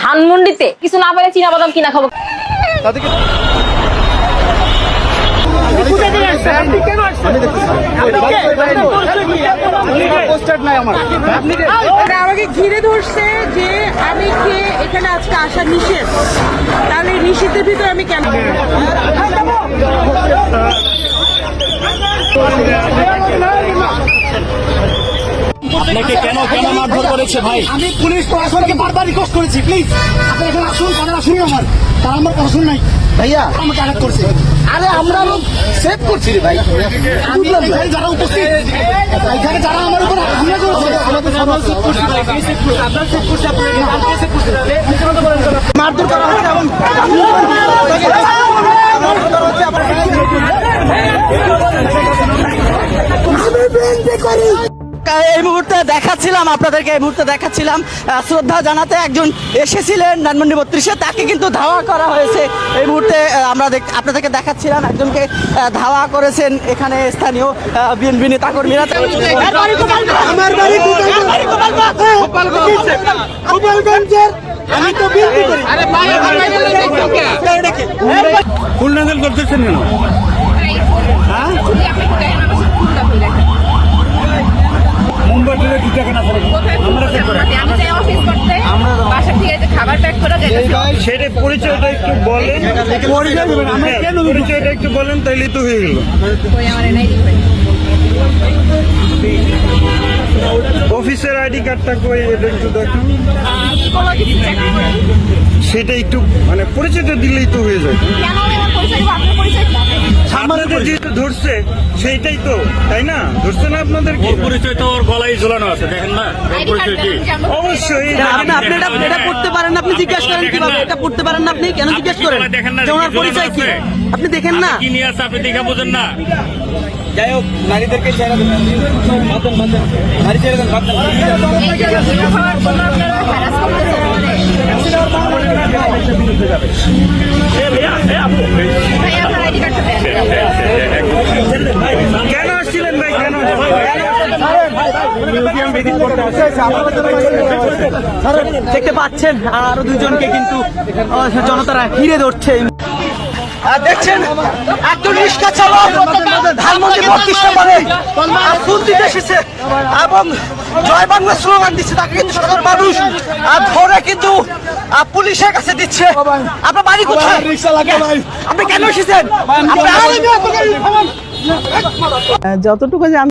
ধানমন্ডিতে কিছু না পেলে চীনা বাদাম কিনা খাব। আমাকে ঘিরে ধরছে যে আমি কে এখানে আজকে আসা নিষেধ। তাহলে নিষেধের ভিতরে আমি কেন আপনাকে কেন কেন মারধর করেছে ভাই। আমি পুলিশ প্রশাসনকে বারবার রিকোয়েস্ট করেছি প্লিজ আপনি এখানে আসুন কথা শুনুন আমার। তার আমার কথা শুন নাই। ভাইয়া আমাকে অ্যাটাক করছে। আরে আমরা লোক সেভ করছি রে ভাই। আমি এখানে যারা উপস্থিত এখানে যারা আমার উপর হামলা করছি মারধর করা হচ্ছে এবং মারধর করা হচ্ছে এই মুহূর্তে দেখাচ্ছিলাম আপনাদেরকে এই মুহূর্তে দেখাচ্ছিলাম শ্রদ্ধা জানাতে একজন এসেছিলেন ধানমন্ডি বত্রিশে তাকে কিন্তু ধাওয়া করা হয়েছে। এই মুহূর্তে আমরা দেখ- আপনাদেরকে দেখাচ্ছিলাম একজনকে ধাওয়া করেছেন এখানে স্থানীয় বিএনপি নেতা কর্মীরা আমার বাড়ি গোপালগঞ্জের আমি তো বিএনপি করি। ফুল নাজল করতেছেন কেন? মুম্বাইতে সেটা পরিচয়টা একটু বলেন। হ্যাঁ, পরিচয়টা একটু বলেন তাইলে তো হয়ে গেল। অফিসের আইডি কার্ডটা কই এটা একটু দেখুন। সেটা একটু মানে পরিচয়টা দিলেই তো হয়ে যায়। আপনাদের যেহেতু ধরছে সেইটাই তো তাই না ধরছে না আপনাদের পরিচয় তো ওর গলায় ঝুলানো আছে দেখেন না পরিচয় কি অবশ্যই আপনি এটা এটা পড়তে পারেন না আপনি জিজ্ঞেস করেন কীভাবে এটা পড়তে পারেন না আপনি কেন জিজ্ঞেস করেন দেখেন না যে ওনার পরিচয় কি আপনি দেখেন না কি নিয়ে আছে আপনি দেখা বোঝেন না যাই হোক নারীদেরকে ছেড়ে দেন বাঁধেন বাঁধেন নারী ছেড়ে দেন জন্য আপনারা দেখতে পাচ্ছেন আরও দুজনকে কিন্তু জনতারা ঘিরে ধরছে। আর দেখছেন একজন রিক্সা চালক ধানমন্ডি নম্বরে আর ফুল দিতে এসেছে। এবং জয় বাংলা স্লোগান দিচ্ছে তাকে কিন্তু সাধারণ মানুষ। আর ধরে কিন্তু পুলিশের কাছে দিচ্ছে। আপনার বাড়ি কোথায়? আপনি কেন এসেছেন? যতটুকু